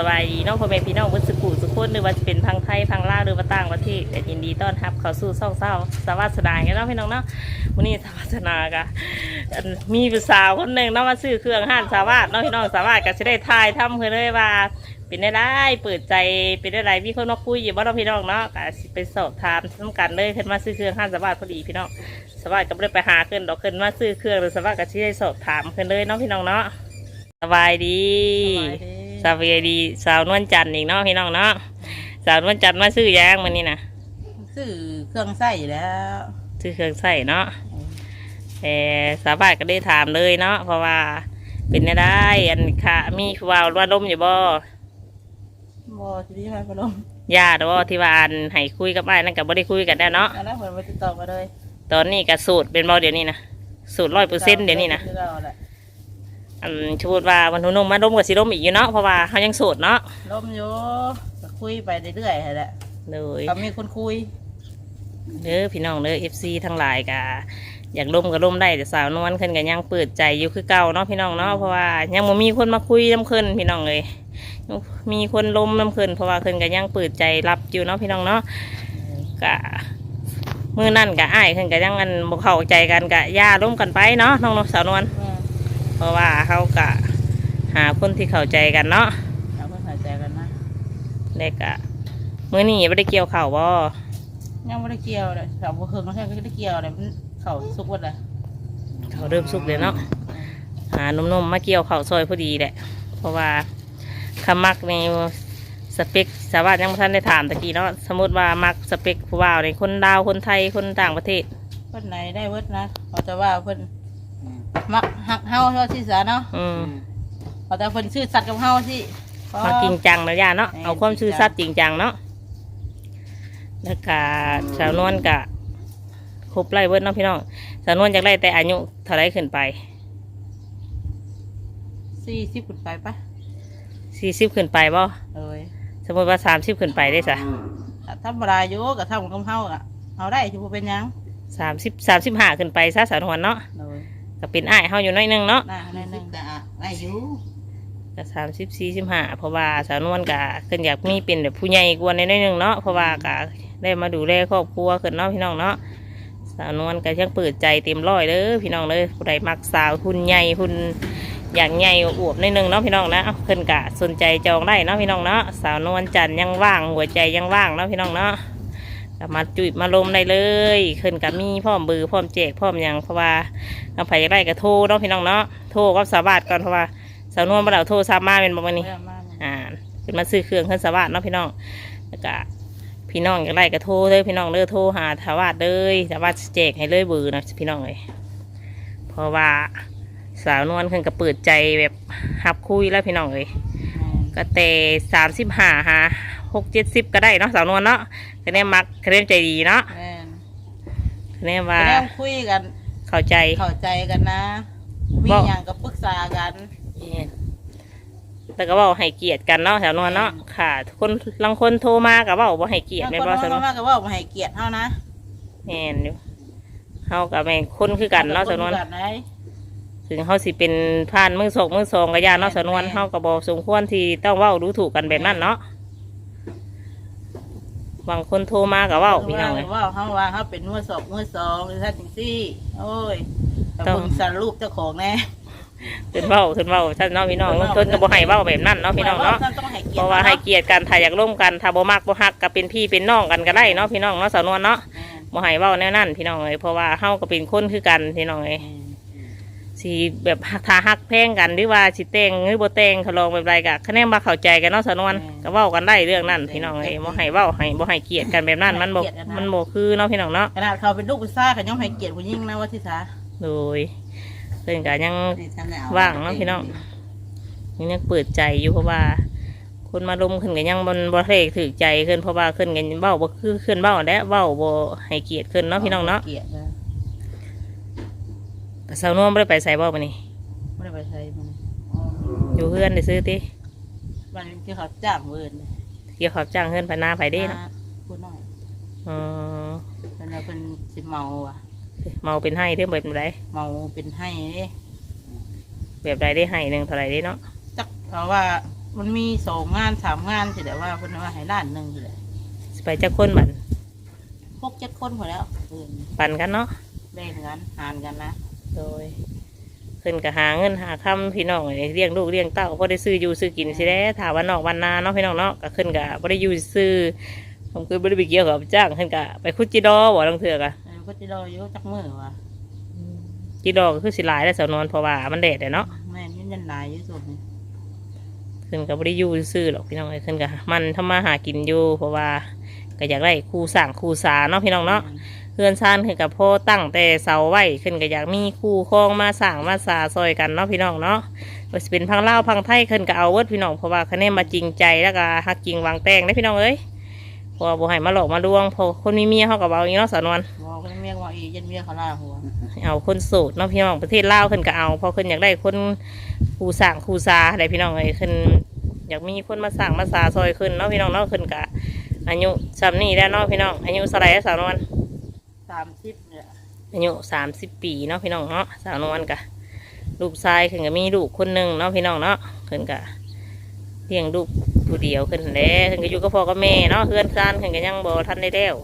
สบายดีน้องพ่อแม่พี่น้องวัดสกุสุขคนหรือว่าจะเป็นพังไทยพังลาวหรือว่าต่างประเทศแต่ยินดีต้อนรับเข้าสู่ซ่องเศร้าสวัสดากันเนาะพี่น้องเนาะวันนี้สวัสดากะอันมีผู้สาวคนหนึ่งเนาะมาซื้อเครื่องห้านสวาสเนาะพี่น้องสวาสดีก็จะได้ทายทำเพื่อเลยว่า เป็นได้ได้เปิดใจเป็นได้ไรมีคนมาคุยอยู่บ้านเราพี่น้องเนาะก็ไปสอบถามสำกันเลยขึ้นมาซื้อเครื่องห้านสวาสดีพอดีพี่น้องสวาสดีก็ไม่ได้ไปหาขึ้นดอกขึ้นมาซื้อเครื่องหรือสวาสก็สิได้สอบถามขึ้นเลยเนาะพี่น้องเนาะสบายดี สบายดีสาวนวลจันทร์อีกเนาะพี่น้องเนาะสาวนวลจันทร์มาซื้อยางมันนี่นะซื้อเครื่องใส่แล้วซื้อเครื่องใส่เนาะแต่สาวบ้านก็ได้ถามเลยเนาะเพราะว่าเป็นได้ได้อันค่ะมีวาวว่าลมอยู่บ่บอทีนี้มาพะลมญาติว่าที่ว่าอันให้คุยกับไอ้ายนั่นก็บ่ได้คุยกันได้วเนาะแล้วนะเหมือนมาติดต่อมาเลย ตอนนี้ก็สูตรเป็นบ่เดี๋ยวนี้นะสูตรร้อยเปอร์เซ็นต์เดี๋ยวนี้นะ เราแหละอันชูดว่าวันทุนมมาดมกับสิดมอีกอยู่เนาะเพราะว่าเขายังโสดเนาะลมอยู่ก็คุยไปเรื่อยๆแหละเลยก็มีคนคุยเด้อพี่น้องเด้อเอฟซีทั้งหลายกะอยากร่มก็ร่มได้แต่สาวนวลขึ้นกันยังเปิดใจอยู่คือเก่าเนาะพี่น้องเนาะเพราะว่ายังบ่มีคนมาคุยน้ำขึ้นพี่น้องเลยมีคนลมน้ำขึ้นเพราะว่าขึ้นกันยังเปิดใจรับอยู่เนาะพี่น้องเนาะกะมือนั่นกะอ้ายขึ้นกันยังอันบ่เข้าใจกันกะย่าร่มกันไปเนาะน้องสาวนวล แม่ เพราะว่าเขากะหาคนที่เข้าใจกันเนาะเราเพิ่งหายใจกันนะแล้วกะมื้อนี้ไม่ได้เกี่ยวข่าวบ่ยังไม่ได้เกี่ยวเลยสาวบัวเฮิงก็แค่ไม่ได้เกี่ยวเลยมันเข่าสุกหมดเลยเขาเริ่มสุกเลยเนาะหาหนุ่มๆมาเกี่ยวข้าวซอยพอดีแหละ เพราะว่าคำมักในสเปคสาวบ้านยังบ่ท่านได้ถามตะกี้เนาะสมมติว่ามักสเปคผู้บ่าวในคนดาวคนไทยคนต่างประเทศ เพิ่นไหนได้เวิร์ดนะเขาจะว่าเพิ่น มักหักเฮาเท่าที่สาเนาะอืมเขาแต่เพิ่นชื่อสัตว์กับเฮาสิเขาจริงจังนะย่าเนาะ แม่เอาความซื่อสัตย์จริงจังเนาะ แล้วก็สาวนวลกะครบไล่เวิร์ดเนาะพี่น้อง สาวนวลจากไล่แต่อายุเท่าไรขึ้นไป สี่สิบขึ้นไปปะสี่สิบขึ้นไปบ่เอ้ยสมมติว่าสามสิบขึ้นไปได้สะถ้าธรรมดาอยู่กับทำกับเฮาอะเอาได้ชิบ่เป็นหยังสามสิบสามสิบห้าขึ้นไปซะสาวนวลเนาะเลย ก็เป็นอ้ายเฮาอยู่หน้อยหนึงเนาะได้ในหนึ่งแต่ได้อยู่ก็สามสิบสี่สิบห้าเพราะว่าสาวนวลกะขึ้นอยากมีเป็นแบบผู้ใหญ่กว่าในน้อยหนึงเนาะเพราะว่ากะได้มาดูแลครอบครัวขึ้นเนาะพี่น้องเนาะสาวนวลก็ยังเปิดใจเต็มร้อยเลยพี่น้องเลยผู้ใดมักสาวหุ่นใหญ่หุ่นอย่างใหญ่อวบในอยหนึงเนาะพี่น้องนะเอาขึ้นกะสนใจจองได้เนาะพี่น้องเนาะสาวนวลจันทร์ยังว่างหัวใจยังว่างเนาะพี่น้องเนาะ ก็มาจุดมาลมได้เลยขึ้นกับมีพร้อมเบือพร้อมแจกพร้อมยังเพราะว่าเอาไปได้ก็โทรเนาะพี่น้องเนาะโทรกับสาบาทก่อนเพราะว่าสาวนวลมาเราโทรซ้ำมาเป็นประมาณนี้อ่าขึ้นมาซื้อเครื่องเครื่องสวัสดเนาะพี่น้องแล้วก็พี่น้องอยากไล่ก็โทรเลยพี่น้องเด้อโทรหาทวาดเลยทวาดแจกให้เลยเบอนะพี่น้องเลยเพราะว่าสาวนวลขึ้นก็เปิดใจแบบหับคุยแล้วพี่น้องเลยก็แต่สามสิบห้าฮะ หกเจ็ดสิบก็ได้เนาะสาวนวลเนาะคะแนนมักคะแนนใจดีเนาะแม่นคะแนนแสว่าดงคุยกัน เข้าใจ เข้าใจกันนะ มีบอก อย่างก็ปรึกษากันแล้วก็บอกให้เกียรติกันเนาะสาวนวลเนาะค่ะ คนลังคนโทรมาก็บอกว่าให้เกียรติถ้าแม่คนนบ่สาวนวน้ลมากก็ว่ามาให้เกียรติเฮานะแม่นอยู่เฮากับแม่งคนคือกันเนาะสนวนกัไหน ถึงเฮาสิเป็นผ่านมือสองมือสองกระยานเนาะสนวนแม่น เฮาก็บ่สมควรที่ต้องเว้ารู้ถูกกันแบบนั้นเนาะ บางคนโทรมาก็เว้าพี่น้องเลย ว่าเฮาว่าเฮาเป็นมือสองมือสองหรือท่านจังซี่ โอ้ยแต่ต้อง เบิ่งสารรูปเจ้าของแน่ขึ้นเว้าขึ้นเว้าท่านเนาะพี่น้องต้นก็บ่ให้เว้าแบบนั้นเนาะพี่น้องเนาะ ต้องให้เกียรติเพราะว่าให้เกียรติกันถ้าอยากร่วมกันถ้าบ่มักบ่ฮักก็เป็นพี่เป็นน้องกันก็ได้เนาะพี่น้องเนาะสนวนเนาะแม่นบ่ให้เว้าแนวนั้นพี่น้องเอ้ยเพราะว่าเฮาก็เป็นคนคือกันพี่น้องเอ้ย แม่น สิแบบถ้าฮักแพงกันหรือว่าสิแต่งหรือบ่แต่งเขาลองแบบไรกะคะแนนมาเข้าใจกันเนาะสนวนก็เว้ากันได้เรื่องนั้นพี่น้องเอ้ยบ่ให้เว้าให้บ่ให้เกียรติกันแบบนั้นมันบ่มันบ่คือเนาะพี่น้องเนาะขนาดเขาเป็นลูกผู้ชายเขายังให้เกียรติผู้หญิงนะว่าที่สาโดยเพิ่นก็ยังว่างเนาะพี่น้องยังเปิดใจอยู่เพราะว่าคนมาลมขึ้นก็ยังบ่บ่ได้ถือใจขึ้นเพราะว่าขึ้นกันเว้าบ่คือขึ้นเว้าแล้วเว้าบ่ให้เกียรติขึ้นเนาะพี่น้องเนาะเกียรตินะก็ สาวนวลบ่ได้ไปใส่บ่มื้อนี้ไม่ได้ไปใช้มันอยู่เฮือนได้ซื้อติมันที่เขาจ้างเวิร์นเกี่ยวขอบจ้างเฮือนไปหน้าไปเด้เนาะพูดหน่อยอ๋อเป็นว่าเป็นสิเมาอะ เมาเป็นให้เท่าแบบใดเมาเป็นให้เด้แบบใดได้ให้หนึ่งเท่าไหรได้เนาะจักเพราะว่ามันมีสองงานสามงานสิแต่ว่าเพิ่นว่าให้ล้านหนึ่งสิแหละสิไปจักคนบัดพกเจ็ดคนพอแล้วเพิ่นปันกันเนาะแบ่งกันหารกันนะ โดยเพิ่นก็หาเงินหาคำพี่น้องเลี้ยงลูกเลี้ยงเต้าพอได้ซื้ออยู่ซื้อกินสิแล้ถามว่านอกวันนาเนาะพี่น้องเนาะก็ขึ้นก็บ่ได้อยู่ซื้อผมคือบ่ได้ไปเกี่ยวกับจ้างขึ้นก็ไปคุดจิดอบ่ลังเถือกอะเออก็จะรออยู่จักมือว่ะจิดอก็คือสิหลายแล้วสาวนอนเพราะว่ามันแดดอะเนาะแม่นยันยันหลายอยู่สุดนี่ขึ้นก็บ่ได้อยู่ซื้อหรอกพี่น้องเอ้ยขึ้นก็มันทำมาหากินอยู่เพราะว่าก็อยากได้ครูสั่งครูสาเนาะพี่น้องเนาะ เพื่อนซ่านขึ้นกับพ่อตั้งแต่เสาไว้ขึ้นก็อยากมีคู่ครองมาสั่งมาสาซอยกันเนาะพี่น้องเนาะว่าสิเป็นพังเล่าวพังไทยขึ้นก็เอาเวิร์ดพี่น้องเพราะว่าคะแนนมาจริงใจแล้วก็ฮักจริงวางแตงได้พี่น้องเอ้ยเพราะว่าบ่ให้มาหลอกมาลวงเพอคนมีเมียเขากับเอาอย่างนี้เนาะสาวนวลบอกกันเมียว่าอียันเมียเขาล่าหัวเอาคนโสดเนาะพี่น้องประเทศลาวขึ้นก็เอาเพอขึ้นอยากได้คนคู่สั่งคู่สาอะไรพี่น้องเอ้ยขึ้นอยากมีคนมาสั่งมาสาซอยขึ้นเนาะพี่น้องเนาะขึ้นกะอายุสามนี่แล้วเนาะพี่น้องอายุเท่าไหร่แล้วสาวนวล สามสิบเนี่ยอายุสามสิบปีเนาะพี่น้องเนาะสาวนวลกะลูกชายขึ้นก็มีลูกคนหนึ่งเนาะพี่น้องเนาะขึ้นกะเลี้ยงลูกผู้เดียวขึ้นแล้วขึ้นก็อยู่กับพ่อกับแม่เนาะเพื่อนซานขึ้นก็ยังบ่ทันได้แล้ว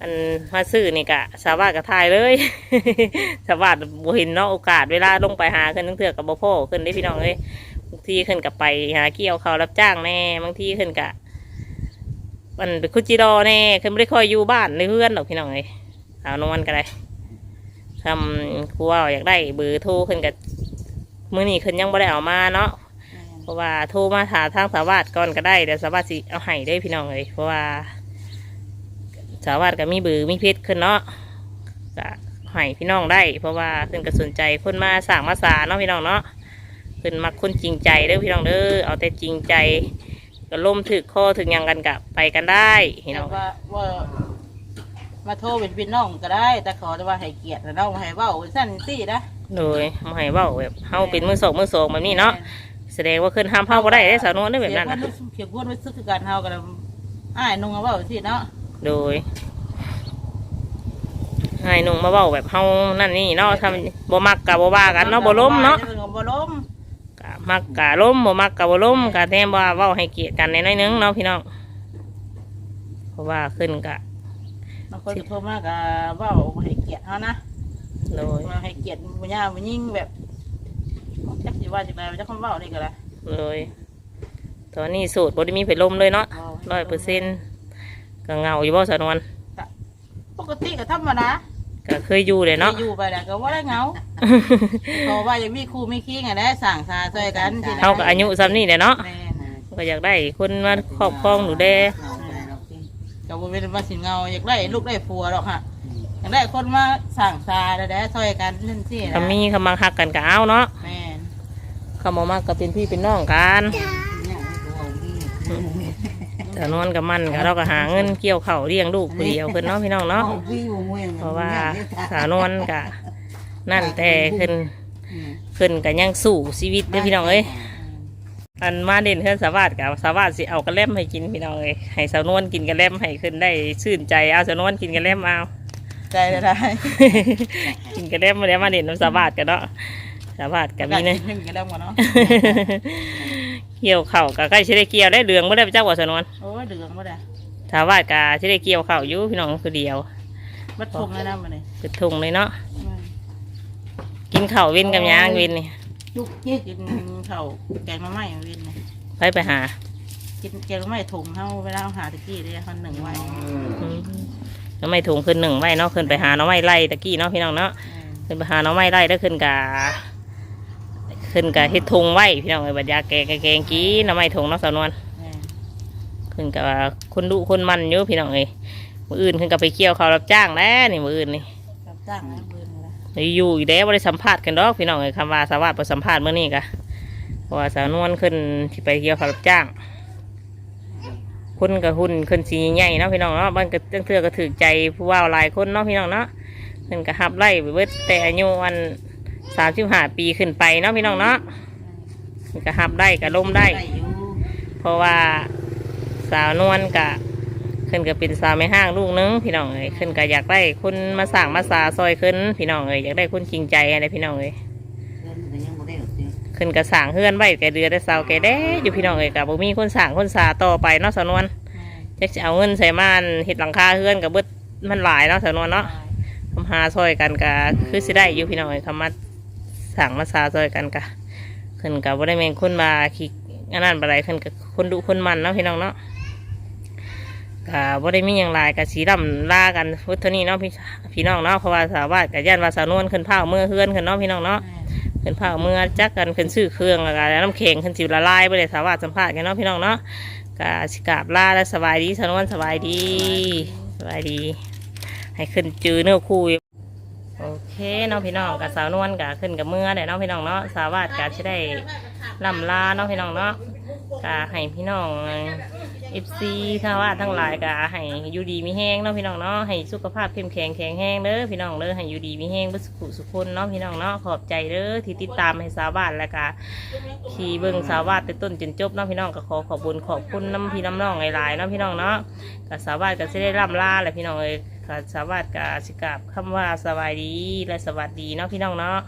อันมาซื้อนี่กะสาวบ้านกะทายเลยสาวบ้านบ่เห็นเนาะโอกาสเวลาลงไปหาขึ้นทั้งเถื่อกับบ่พ่อขึ้นได้พี่น้องเลยบางทีขึ้นกับไปหาเกี่ยวเขารับจ้างแน่บางทีขึ้นกะ มันเป็นคุจิโรอแน่คือไม่ได้คอยอยู่บ้านในเพื่อนหรอกพี่น้องเลยสาวนวลก็ได้ทำครูว่าอยากได้เบอร์โทรขึ้นกับมือนี้ขึ้นยังไม่ได้เอามาเนาะเพราะว่าโทรมาถามทางสาวาสก่อนก็ได้เดี๋ยวสาวาสสิเอาให้ได้พี่น้องเลยเพราะว่าสาวาสก็มีเบอร์มีเพจขึ้นเนาะก็ให้พี่น้องได้ เพราะว่าขึ้นก็สนใจคนมาสั่งมาสาเนาะพี่น้องเนาะขึ้นมักคนจริงใจเด้อพี่น้องเด้อเอาแต่จริงใจ ก็ล่มถึกคอถึงหยังกันกับไปกันได้พี่น้องแต่ว่าว่ามาโทรเป็นพี่น้องก็ได้ แต่ขอแต่ว่าให้เกียรตินะน้องให้เว้าสั้นสินะโดยมาให้เว้าแบบเฮาเป็นมือสองมือสองแบบนี้เนาะแสดงว่าขึ้นห้ามเฮาบ่ได้ได้สาวนวลได้แบบนั้นเขียนะนว่าเขียนว่าซึกคือการเฮากันอ้ายนุ่งเอาเว้าสิเนาะโดยให้หนุ่งมาเว้าแบบเฮานั่นนี่เนาะทำบ่มักกะบ่ว่ากันเนาะบ่ล้มเนาะบ่ล้มกะ มักกะล้มบ่มักกะบ่ล้มกะแทมว่าเว้าให้เกียรติกันในน้อยๆนึงเนาะพี่น้องเพราะว่าขึ้นกะบางคนโทรมาก็เว้าให้เกียรติเฮานะโดยมาให้เกียรติบุญญาบุญยิ่งแบบจักสิว่าจังไดจักคำเว้านี่ก็ได้โดยตอนนี้สูตรบ่ได้มีไผลมเลยเนาะร้อยเปอร์เซ็นต์ก็เหงาอยู่บ่สาวนวลปกติก็ธรรมดาก็เคยอยู่เลยเนาะอยู่ไปแล้วก็ว่าได้เหงา เพราะว่ายังมีครูมีคิงอะได้สั่งสาช่วยกันสินะเท่ากับอายุซ้ำนี่แหละเนาะแม่นก็อยากได้คนมาครอบครองหนูแดก็บ่เป็นว่าสิเหงาอยากได้ลูกได้ผัวหรอกฮะอยากได้คนมาสั่งสาได้ได้ช่วยกันนั่นสินะถ้ามีคำมังหักกันก็เอาเนาะแม่นคำมามากก็เป็นพี่เป็นน้องกันแต่นวลกับมันก็เราก็หาเงินเกี่ยวเข่าวเลี้ยงลูกคนเดียวเพิ่นเนาะพี่น้องเนาะ เพราะว่าสาวนวลกะ นั่นแต่ขึ้นขึ้นกันยังสู้ชีวิตเด้อพี่น้องเอ้ยอันมาเด่นเพื่อนสาวาสกับสาวาสสิเอากระเล่มให้กินพี่น้องเอ้ยให้สาวนวลกินกระเล่มให้ขึ้นได้ชื่นใจเอาสาวนวลกินกระเล่มเอาใจได้ กินกระเล่มมาแล้วมาเด่นน้ำสาวาสกันเนาะสาวาสกับได้มีเนยขึ้นกันแล้วหมดเนาะเกี่ยวเข่าวกับใกล้ชิได้เกี่ยวได้เหลืองไม่ได้เจ้าว่าสาวนวลโอ้ยเดืองบ่ได้สาวาสกับชิได้เกี่ยวเข่าวอยู่พี่น้องคือเดียวบัดทงแล้วนะมื้อนี้เป็นทุงเลยเนาะ กินข้าวเวินกับหยางเวินนี่จุกจิกกินข้าวแกงมาไหม้มาวินนะไปไปหากินแกงมาไหม้ถุงเฮาเวลาเอาหาตะกี้เลยคนหนึ่งไว้อืมน้องไม่ถุงขึ้นหนึ่งไว้เนาะขึ้นไปหาน้องไม่ไล่ตะกี้เนาะพี่น้องเนาะเออขึ้นไปหาน้องไม่ไล่แล้วขึ้นกาขึ้นกาเฮ็ดทุงไว้พี่น้องเอ้ยบัดยาแกงกะแกงกี้น้องไม่ถุงเนาะสาวนวลเออขึ้นกับคนดุคนมันเยอะพี่น้องเอ้ยมืออื่นขึ้นกับไปเกี่ยวเขาวรับจ้างแล้วนี่มืออื่นนี่รับจ้างนะเบิ่งนะ อยู่อีกแล้วไม่ได้สัมภาษณ์กันดอกพี่น้องเอ้คำว่าสวาสไปสัมภาษณ์เมื่อนี้กะเพราะว่าสาวนวลขึ้นที่ไปเกี่ยวเขาวรับจ้างคนกับหุ่นคนสีใหญ่เนาะพี่น้องเนาะบ้านก็ตั้งเทื่อก็ถือใจผู้ว่าหลายคนเนาะพี่น้องเนาะเพิ่นก็หับไล่ไปเบิดแต่อายุวันสามสิบห้าปีขึ้นไปเนาะพี่น้องเนาะเพิ่นก็หับได้ก็ล้มได้ เพราะว่าสาวนวลกะ ขึ้นก็เป็นสาวไม่ห้างลูกนึงพี่น้องเอ้ยขึ้นก็อยากได้คนมาสั่งมาสาซอยขึ้น พี่น้องเอ้ยอยากได้คนจริงใจอะไรพี่น้องเอ้ยเงินก็ยังบ่ได้หรอกสิขึ้นกระสร้างเฮือนไว้แกเดือได้เสาแกได้อยู่พี่น้องเอ้ยกับบ่มีคนสร้างคนสาต่อไปเนาะสาวนวลจักจะเอาเงินใส่มานเฮ็ดหลังคาเฮือนกับเบิดมันหลายเนาะสาวนวลเนาะทำหาซอยกันก็คือสิได้อยู่พี่น้องเอ้ยคำมาสั่งมาซาซอยกันก็ขึ้นกับบ่ได้แม่นคนมาขี้อันนั้นบ่ได้ขึ้นกับคนดุคนมันเนาะพี่น้องเนาะ ก็บ่ได้มีหยังหลายก็สีดำล่ากันพุทธนี้เนาะพี่พี่น้องเนาะเพราะว่าสาวาสกับย่านวาสาวนวลขึ้นเผาเมื่อเฮือนขึ้นเนาะพี่น้องเนาะขึ้นเผาเมื่อจักกันขึ้นซื้อเครื่องแล้วก็น้ำแข็งขึ้นสิวละลายไปเลยสาวาสสัมภาษณ์กันเนาะพี่น้องเนาะกาสิกราบลาและสบายดีสนวนสบายดีสบายดี ให้ขึ้นจือเนื้อคู่อยู่โอเคเนาะพี่น้องกับสาวนวลกับขึ้นกับเมื่อเดี๋ยวเนาะพี่น้องเนาะสาวาสกาจะได้ล่ำลาเนาะพี่น้องเนาะกาให้พี่น้อง เอฟซีทาว่าทั้งหลายกาให้อยู่ดีมีแห้งเนาะพี่น้องเนาะให้สุขภาพเข้มแข็งแข็งแห้งเด้อพี่น้องเด้อให้อยู่ดีมีแห้งบุสุขุสุขคนเนาะพี่น้องเนาะขอบใจเด้อที่ติดตามให้สาวบ้านและกาขี่เบิ่งสาวบ้านแต่ต้นจนจบเนาะพี่น้องก็ขอขอบคุญขอบคุณน้ำพี่น้ำน้องหลายๆเนาะพี่น้องเนาะกับสาวบ้านก็จะได้ร่ำลาแหละพี่น้องเอ้ยกับสาวบ้านกับสิกราบคำว่าสบายดีและสวัสดีเนาะพี่น้องเนาะ